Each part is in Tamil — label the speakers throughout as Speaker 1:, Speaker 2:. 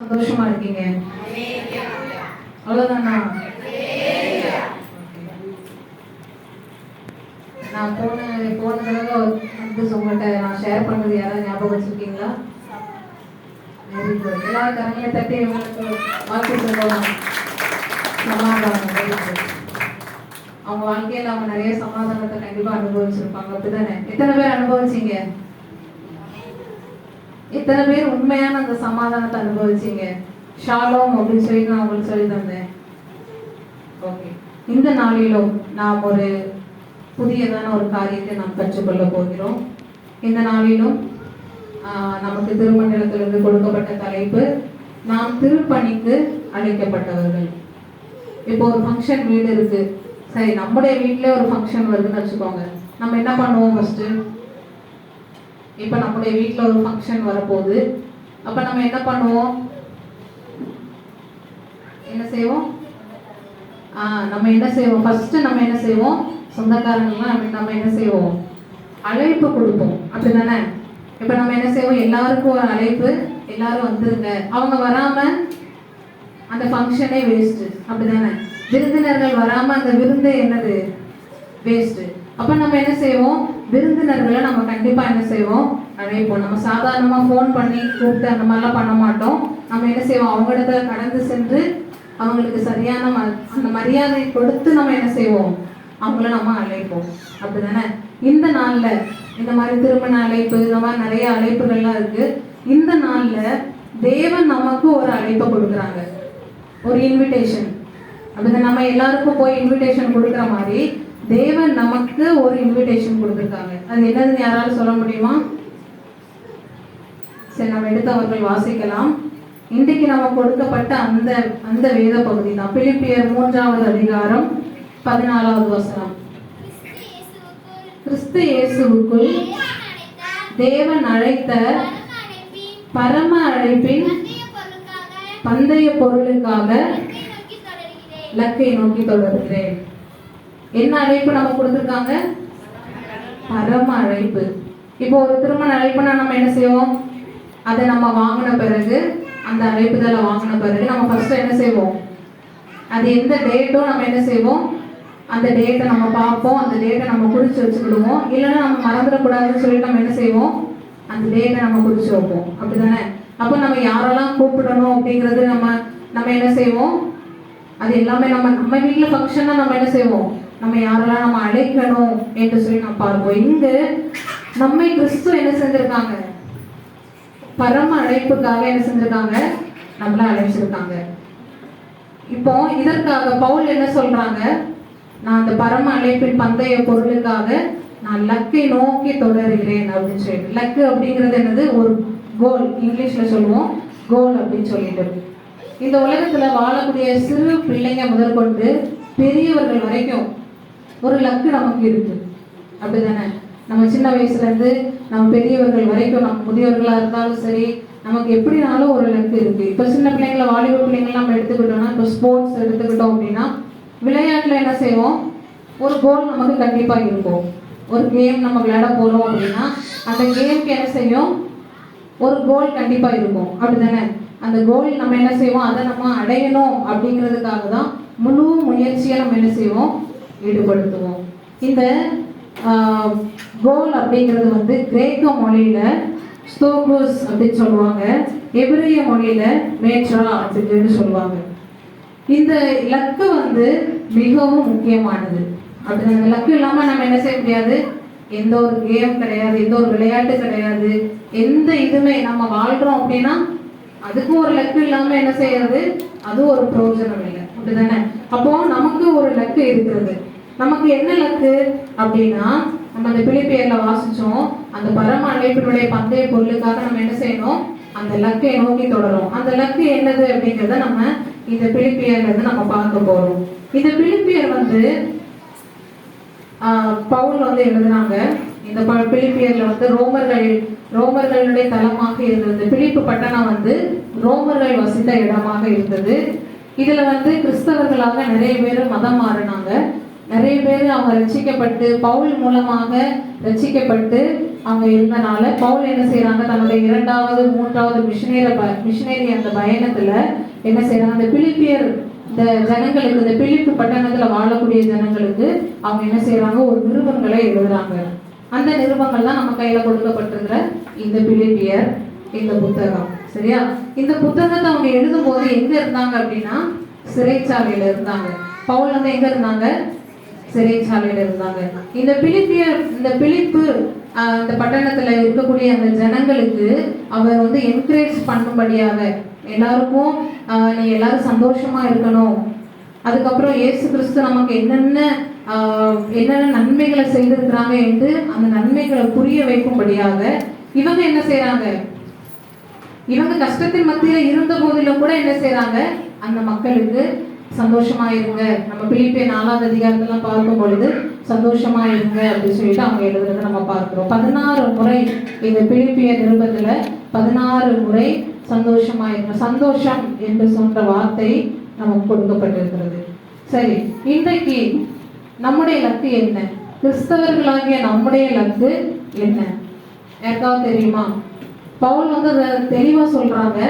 Speaker 1: சந்தோஷமா இருக்கீங்க. அவ்வளவுதானா? நான் போன போன தடவை வந்து உங்கள்கிட்ட நான் ஷேர் பண்ணது யாராவது ஞாபகம் வச்சிருக்கீங்களா? வெரி குட் எல்லா கரங்களை தட்டி உங்களுக்கு வாழ்த்து சொல்லலாம் சமாதானம். வெரி குட் அவங்க வாழ்க்கையில அவங்க நிறைய சமாதானத்தை கண்டிப்பா அனுபவிச்சிருப்பாங்க. அப்படிதானே எத்தனை பேர் அனுபவிச்சீங்க? எத்தனை பேர் உண்மையான அந்த சமாதானத்தை அனுபவிச்சீங்க. ஷாலோம் அப்படின்னு சொல்லி நான் உங்களுக்கு சொல்லி தந்தேன். ஓகே இந்த நாளிலும் நாம் ஒரு புதியதான ஒரு காரியத்தை நாம் கற்றுக்கொள்ள போகிறோம். இந்த நாளிலும் நமக்கு திருமண்டலத்திலிருந்து கொடுக்கப்பட்ட தலைப்பு நாம் திருப்பணிக்கு அழைக்கப்பட்டவர்கள். இப்போ ஒரு ஃபங்க்ஷன் வீடு இருக்கு. சரி நம்முடைய வீட்டில் ஒரு ஃபங்க்ஷன் வருதுன்னு வச்சுக்கோங்க. நம்ம என்ன பண்ணுவோம் ஃபஸ்ட்டு இப்போ நம்முடைய வீட்டில் ஒரு ஃபங்க்ஷன் வரப்போகுது. அப்போ நம்ம என்ன பண்ணுவோம்? என்ன செய்வோம்? ஆ நம்ம என்ன செய்வோம்? ஃபஸ்ட்டு நம்ம என்ன செய்வோம்? சொந்தக்காரங்களாம் நம்ம நம்ம என்ன செய்வோம்? அழைப்பு கொடுப்போம். அப்படி தானே இப்போ நம்ம என்ன செய்வோம்? எல்லாருக்கும் ஒரு அழைப்பு. எல்லாரும் வந்துருங்க. அவங்க வராமல் அந்த ஃபங்க்ஷனே வேஸ்ட்டு அப்படி தானே விருந்தினர்கள் வராமல் அந்த விருந்தே என்னது? வேஸ்ட்டு அப்போ நம்ம என்ன செய்வோம்? விருந்தினர்களை நம்ம கண்டிப்பா என்ன செய்வோம்? அழைப்போம் நம்ம சாதாரணமா ஃபோன் பண்ணி கூப்பிட்டு அந்த மாதிரிலாம் பண்ண மாட்டோம். நம்ம என்ன செய்வோம்? அவங்களிடத்துல கடந்து சென்று அவங்களுக்கு சரியான அந்த மரியாதை கொடுத்து நம்ம என்ன செய்வோம்? அவங்கள நம்ம அழைப்போம். அப்படிதானே? இந்த நாள்ல இந்த மாதிரி திருமண அழைப்பு இந்த மாதிரி நிறைய அழைப்புகள்லாம் இருக்கு. இந்த நாள்ல தேவன் நமக்கு ஒரு அழைப்பை கொடுக்குறாங்க. ஒரு இன்விடேஷன் அப்படிதான் நம்ம எல்லாருக்கும் போய் இன்விடேஷன் கொடுக்குற மாதிரி தேவன் நமக்கு ஒரு இன்விடேஷன் கொடுத்துருக்காங்க. அது என்னதுன்னு யாராலும் சொல்ல முடியுமா? சரி நம்ம எடுத்தவர்கள் வாசிக்கலாம். இன்றைக்கு நம்ம கொடுக்கப்பட்ட அந்த அந்த வேத பகுதி தான். பிலிப்பியர் மூன்றாவது அதிகாரம் பதினாலாவது வசனம். கிறிஸ்து இயேசுவுக்குள் தேவன் அழைத்த பரம அழைப்பின் பந்தய பொருளுக்காக லக்கை நோக்கி தொடர்கிறேன். என்ன அழைப்பு நம்ம கொடுத்துருக்காங்க? பரம அழைப்பு. இப்போ ஒரு திருமண அழைப்புனா நம்ம என்ன செய்வோம்? அதை நம்ம வாங்கின பிறகு அந்த அழைப்புதலை வாங்கின பிறகு நம்ம ஃபர்ஸ்ட் என்ன செய்வோம்? அது எந்த டேட்டோ நம்ம என்ன செய்வோம்? அந்த டேட்டை நம்ம பார்ப்போம். அந்த டேட்டை நம்ம குறிச்சு வச்சுக்கிடுவோம். இல்லைன்னா நம்ம மறந்துடக்கூடாதுன்னு சொல்லி நம்ம என்ன செய்வோம்? அந்த டேட்டை நம்ம குறிச்சு வைப்போம். அப்படிதானே அப்போ நம்ம யாரெல்லாம் கூப்பிடணும் அப்படிங்கிறது நம்ம நம்ம என்ன செய்வோம்? அது எல்லாமே நம்ம நம்ம வீட்டில் ஃபங்க்ஷன்னா நம்ம என்ன செய்வோம்? நம்ம யாரெல்லாம் நம்ம அழைக்கணும் என்று சொல்லி நம்ம பார்ப்போம். இங்கு நம்மை கிறிஸ்து என்ன செஞ்சிருக்காங்க? பரம அழைப்புக்காக என்ன செஞ்சிருக்காங்க? நம்மள அழைச்சிருக்காங்க. இப்போ இதற்காக பவுல் என்ன சொல்றாங்க? நான் அந்த பரம அழைப்பின் பந்தய பொருளுக்காக நான் லக்கை நோக்கி தொடருகிறேன் அப்படின்னு சொல்லிட்டு. லக்கு அப்படிங்கிறது என்னது? ஒரு கோல். இங்கிலீஷ்ல சொல்லுவோம் கோல் அப்படின்னு சொல்லிட்டு. இந்த உலகத்துல வாழக்கூடிய சிறு பிள்ளைங்க முதற்கொண்டு பெரியவர்கள் வரைக்கும் ஒரு லக்கு நமக்கு இருக்கு. அப்படிதானே? நம்ம சின்ன வயசுல இருந்து நம்ம பெரியவர்கள் வரைக்கும் நம்ம முதியவர்களா இருந்தாலும் சரி நமக்கு எப்படினாலும் ஒரு லக்கு இருக்கு. இப்போ சின்ன பிள்ளைங்கள வாலிப பிள்ளைங்கள நம்ம எடுத்துக்கிட்டோம்னா இப்போ ஸ்போர்ட்ஸ் எடுத்துக்கிட்டோம் அப்படின்னா விளையாட்டுல என்ன செய்வோம்? ஒரு கோல் நமக்கு கண்டிப்பா இருக்கும். ஒரு கேம் நம்ம விளையாட போறோம் அப்படின்னா அந்த கேம்க்கு என்ன செய்யும்? ஒரு கோல் கண்டிப்பா இருக்கும். அப்படிதானே? அந்த கோல் நம்ம என்ன செய்வோம்? அதை நம்ம அடையணும் அப்படிங்கிறதுக்காக தான் முழு முயற்சியை நம்ம என்ன செய்வோம்? ஈடுபடுத்துவோம். இந்த கோல் அப்படிங்கிறது வந்து கிரேக்க மொழியில ஸ்தோகோஸ் அப்படின்னு சொல்லுவாங்க. எபிரிய மொழியில மேட்ரா அப்படின்னு சொல்லுவாங்க. இந்த இலக்கு வந்து மிகவும் முக்கியமானது. அப்படி அந்த இலக்கு இல்லாம நம்ம என்ன செய்ய முடியாது? எந்த ஒரு கேம் கிடையாது எந்த ஒரு விளையாட்டு கிடையாது. எந்த இதுவுமே நம்ம வாழ்றோம் அப்படின்னா அதுக்கும் ஒரு லக்கு இல்லாம என்ன செய்யறது? அது ஒரு பிரயோஜனம் இல்லை. அப்படிதானே அப்போ நமக்கு ஒரு லக்கு இருக்கிறது. நமக்கு என்ன லக்கு அப்படின்னா நம்ம அந்த பிலிப்பியர்ல வாசிச்சோம் அந்த பரம அழைப்பினுடைய பந்தய பொருளுக்காக நம்ம என்ன செய்யணும்? அந்த லக்கை நோக்கி தொடரும் அந்த லக்கு என்னது அப்படிங்கறத நம்ம இந்த பிலிப்பியர்ல இருந்து நம்ம பார்க்க போறோம். இந்த பிலிப்பியர் வந்து ஆஹ், பவுல் வந்து எழுதுனாங்க இந்த ப- பிலிப்பியர்ல வந்து ரோமர்கள் ரோமர்களுடைய தலமாக இருந்தது. பிலிப்பு பட்டணம் வந்து ரோமர்கள் வசித்த இடமாக இருந்தது. இதுல வந்து கிறிஸ்தவர்களாக நிறைய பேர் மதம் மாறினாங்க. நிறைய பேர் அவங்க ரட்சிக்கப்பட்டு பவுல் மூலமாக ரசிக்கப்பட்டு அவங்க இருந்தனால பவுல் என்ன செய்யறாங்க தன்னுடைய இரண்டாவது மூன்றாவது மிஷினேர மிஷினரி அந்த பயணத்துல என்ன செய்யறாங்க அந்த பிலிப்பியர் இந்த ஜனங்களுக்கு இந்த பிலிப்பு பட்டணத்துல வாழக்கூடிய ஜனங்களுக்கு அவங்க என்ன செய்யறாங்க ஒரு நிருபங்களை எழுதுறாங்க. அந்த நிருபங்கள் தான் நம்ம கையில கொடுக்கப்பட்டிருக்கிற இந்த பிலிப்பியர் இந்த புத்தகம். சரியா? இந்த புத்தகத்தை அவங்க எழுதும் போது எங்க இருந்தாங்க அப்படின்னா சிறைச்சாலையில இருந்தாங்க. பவுல் வந்து எங்க இருந்தாங்க? சிறைச்சாலையில் இருந்தாங்க. இந்த பிலிப்பிய இந்த பிலிப்பு அந்த பட்டணத்தில் பட்டணத்துல இருக்கக்கூடிய அந்த ஜனங்களுக்கு அவர் வந்து என்கரேஜ் பண்ணும்படியாக எல்லாருக்கும் நீ எல்லாரும் சந்தோஷமா இருக்கணும். அதுக்கப்புறம் இயேசு கிறிஸ்து நமக்கு என்னென்ன என்னென்ன நன்மைகளை செய்திருக்கிறாங்க என்று அந்த நன்மைகளை புரிய வைக்கும்படியாக இவங்க என்ன செய்யறாங்க இவங்க கஷ்டத்தின் மத்தியில இருந்த போதிலும் கூட என்ன செய்யறாங்க அந்த மக்களுக்கு சந்தோஷமா இருங்க நம்ம பிலிப்பிய நாலாவது அதிகாரத்தெல்லாம் பார்க்கும் பொழுது சந்தோஷமா இருங்க அப்படின்னு சொல்லிட்டு அவங்க எழுதுறத நம்ம பார்க்கிறோம். பதினாறு முறை இந்த பிலிப்பிய நிருபத்துல பதினாறு முறை சந்தோஷமா இருங்க சந்தோஷம் என்று சொன்ன வார்த்தை நமக்கு கொடுக்கப்பட்டிருக்கிறது. சரி இன்றைக்கு நம்முடைய லக்கு என்ன? கிறிஸ்தவர்களாகிய நம்முடைய லக்கு என்ன? யாருக்காவது தெரியுமா? பவுல் வந்து அதை தெளிவா சொல்றாங்க.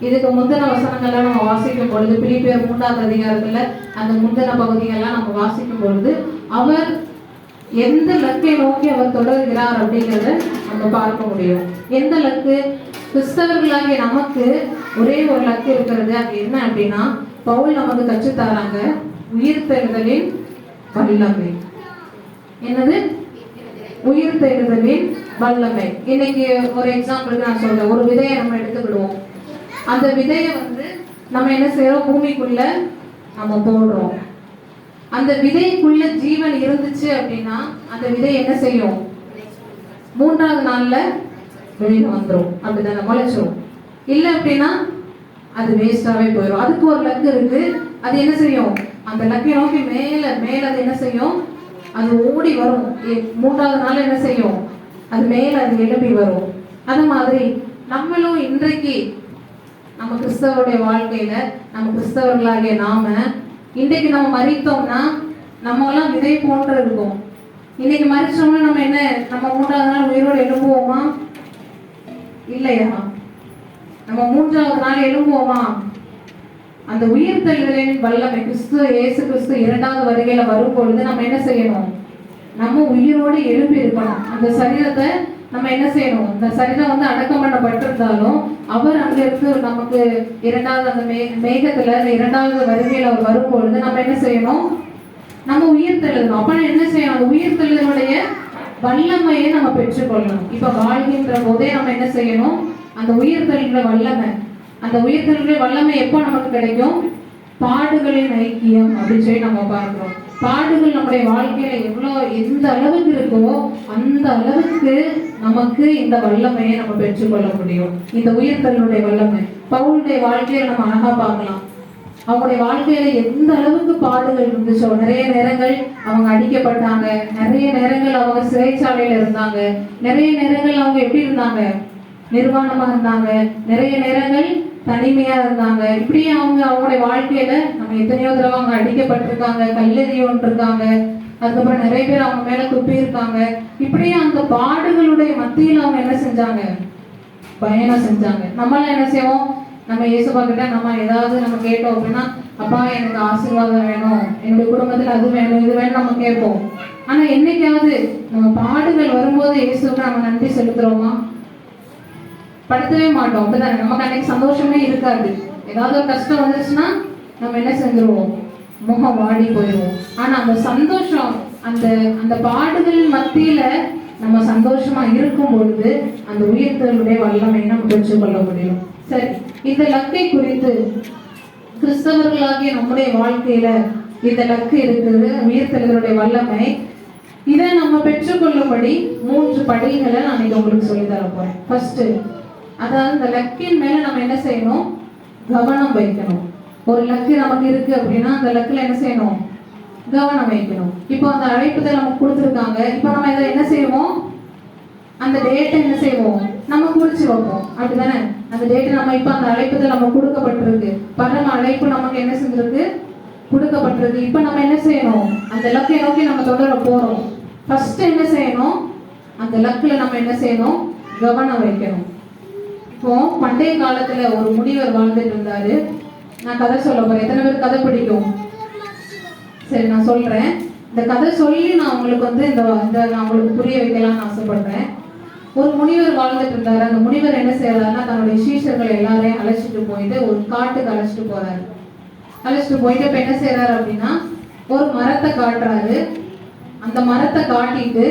Speaker 1: இதுக்கு முந்தின வசனங்கள்லாம் நம்ம வாசிக்கும் பொழுது பிலிப்பியர் மூன்றாவது அதிகாரத்துல அந்த முந்தின பகுதிகள்லாம் நம்ம வாசிக்கும் பொழுது அவர் எந்த லக்கை நோக்கி அவர் தொடர்கிறார் அப்படிங்கிறத நம்ம பார்க்க முடியும். எந்த லக்கு? கிறிஸ்தவர்களாகிய நமக்கு ஒரே ஒரு லக்கு இருக்கிறது. அது என்ன அப்படின்னா பவுல் நமக்கு கற்றுத் தராங்க உயிர்த்தெழுதலின் வல்லமை. என்னது? உயிர் வல்லமை. இன்னைக்கு ஒரு எக்ஸாம்பிளுக்கு நான் சொல்றேன். ஒரு விதையை நம்ம எடுத்துக்கிடுவோம். அந்த விதையை வந்து நம்ம என்ன செய்யறோம் பூமிக்குள்ள நம்ம போடுறோம். அந்த விதைக்குள்ள ஜீவன் இருந்துச்சு அப்படின்னா அந்த விதை என்ன செய்யும்? மூன்றாவது நாள்ல வெளியில வந்துடும் அப்படிதானே முளைச்சிரும். இல்ல அப்படின்னா அது வேஸ்டாவே போயிடும் அதுக்கு ஒரு லக்கு இருக்கு. அது என்ன செய்யும்? அந்த லக்கை நோக்கி மேல மேல அது என்ன செய்யும்? அது ஓடி வரும். மூன்றாவது நாள் என்ன செய்யும்? அது மேல அது எழுப்பி வரும். அது மாதிரி நம்மளும் இன்றைக்கு நம்ம கிறிஸ்தவருடைய வாழ்க்கையில நம்ம கிறிஸ்தவர்களாகிய நாம இன்றைக்கு நம்ம மறித்தோம்னா நம்ம எல்லாம் விதை போன்ற இருக்கும். இன்னைக்கு மறிச்சோம்னா நம்ம என்ன நம்ம மூன்றாவது நாள் உயிரோடு எழும்புவோமா? இல்லையா? நம்ம மூன்றாவது நாள் எழும்புவோமா? அந்த உயிர் உயிர்த்தெழுதலின் வல்லமை கிறிஸ்து இயேசு கிறிஸ்து இரண்டாவது வருகையில வரும் பொழுது நம்ம என்ன செய்யணும்? நம்ம உயிரோடு எழுப்பி இருக்கணும் அந்த சரீரத்தை நம்ம என்ன செய்யணும்? இந்த சரிதா வந்து அடக்கம் பண்ணப்பட்டிருந்தாலும் அவர் அங்க இருந்து நமக்கு இரண்டாவது அந்த மே மேகத்துல இந்த இரண்டாவது வருகையில அவர் வரும்பொழுது நம்ம என்ன செய்யணும்? நம்ம உயிர் தெழுதணும் அப்ப என்ன செய்யணும்? அந்த உயிர் தெழுதனுடைய வல்லமையை நம்ம பெற்றுக்கொள்ளணும். இப்ப வாழ்கின்ற போதே நம்ம என்ன செய்யணும்? அந்த உயிர் தெழுகிற வல்லமை. அந்த உயிர் தெழுகிற வல்லமை எப்போ நமக்கு கிடைக்கும்? பாடுகளின் ஐக்கியம் அப்படின்னு சொல்லி நம்ம பார்க்கிறோம். பாடுகள் நம்முடைய வாழ்க்கையில எவ்வளோ எந்த அளவுக்கு இருக்கோ அந்த அளவுக்கு நமக்கு இந்த வல்லமையை நம்ம பெற்றுக்கொள்ள முடியும். இந்த உயிர்த்தலுடைய வல்லமை. பவுளுடைய வாழ்க்கையில நம்ம அழகா பார்க்கலாம். அவங்களுடைய வாழ்க்கையில எந்த அளவுக்கு பாடுகள் இருந்துச்சோ நிறைய நேரங்கள் அவங்க அடிக்கப்பட்டாங்க. நிறைய நேரங்கள் அவங்க சிறைச்சாலையில இருந்தாங்க. நிறைய நேரங்கள் அவங்க எப்படி இருந்தாங்க? நிர்வாணமா இருந்தாங்க. நிறைய நேரங்கள் தனிமையா இருந்தாங்க. இப்படியே அவங்க அவங்களுடைய வாழ்க்கையில நம்ம எத்தனையோ தடவை அவங்க அடிக்கப்பட்டிருக்காங்க கல்லெறியோன்றிருக்காங்க அதுக்கப்புறம் நிறைய பேர் அவங்க மேல குப்பி இருக்காங்க இப்படியே அந்த பாடுகளுடைய மத்தியில் அவங்க என்ன செஞ்சாங்க? பயணம் செஞ்சாங்க. நம்மளாம் என்ன செய்வோம்? நம்ம இயேசுப்பா கிட்ட நம்ம ஏதாவது நம்ம கேட்டோம் அப்படின்னா அப்பா எனக்கு ஆசீர்வாதம் வேணும். என்னுடைய குடும்பத்துல அது வேணும் இது வேணும் நம்ம கேட்போம். ஆனா என்னைக்காவது நம்ம பாடுகள் வரும்போது இயேசுக்கு நம்ம நன்றி செலுத்துறோமா? படுத்தவே மாட்டோம். அப்படிதானே. நமக்கு அன்னைக்கு சந்தோஷமே இருக்காது. ஏதாவது ஒரு கஷ்டம் வந்துச்சுன்னா நம்ம என்ன செஞ்சிருவோம்? முகம் வாடி போயிடுவோம். ஆனா அந்த சந்தோஷம் அந்த அந்த பாடுகள் மத்தியில நம்ம சந்தோஷமா இருக்கும் பொழுது அந்த உயிர்த்தலுடைய வல்லமை நம்ம பெற்றுக்கொள்ள முடியும். சரி இந்த லக்கை குறித்து கிறிஸ்தவர்களாகிய நம்முடைய வாழ்க்கையில இந்த லக்கு இருக்குது உயிர்த்தலுடைய வல்லமை. இதை நம்ம பெற்றுக்கொள்ளும்படி மூன்று படிகளை நான் இதை உங்களுக்கு சொல்லி தர போறேன். ஃபர்ஸ்ட் அதாவது இந்த லக்கின் மேல நம்ம என்ன செய்யணும்? கவனம் வைக்கணும். ஒரு லக்கு நமக்கு இருக்கு அப்படின்னா அந்த லக்குல என்ன செய்யணும்? கவனம் வைக்கணும். இப்போ அந்த அழைப்புதல் நமக்கு கொடுத்துருக்காங்க. இப்போ நம்ம இதை என்ன செய்வோம்? அந்த டேட்டை என்ன செய்வோம்? நம்ம குறிச்சு வைப்போம். அப்படிதானே அந்த டேட்டை நம்ம இப்போ அந்த அழைப்புதல் நம்ம கொடுக்கப்பட்டிருக்கு. பரம அழைப்பு நமக்கு என்ன செஞ்சிருக்கு? கொடுக்கப்பட்டிருக்கு. இப்போ நம்ம என்ன செய்யணும்? அந்த லக்கை நோக்கி நம்ம தொடர போறோம். ஃபர்ஸ்ட் என்ன செய்யணும்? அந்த லக்கில் நம்ம என்ன செய்யணும்? கவனம் வைக்கணும். இப்போ பண்டைய காலத்துல ஒரு முனிவர் வாழ்ந்துட்டு இருந்தாரு. நான் கதை சொல்ல போறேன். எத்தனை பேர் கதை பிடிக்கும்? சரி நான் சொல்றேன். இந்த கதை சொல்லி நான் உங்களுக்கு வந்து இந்த இந்த நான் உங்களுக்கு புரிய வைக்கலாம்னு ஆசைப்படுறேன். ஒரு முனிவர் வாழ்ந்துட்டு இருந்தாரு. அந்த முனிவர் என்ன செய்யறாருன்னா தன்னுடைய சீஷர்கள் எல்லாரையும் அழைச்சிட்டு போயிட்டு ஒரு காட்டுக்கு அழைச்சிட்டு போறாரு. அழைச்சிட்டு போயிட்டு இப்ப என்ன செய்யறாரு அப்படின்னா ஒரு மரத்தை காட்டுறாரு. அந்த மரத்தை காட்டிட்டு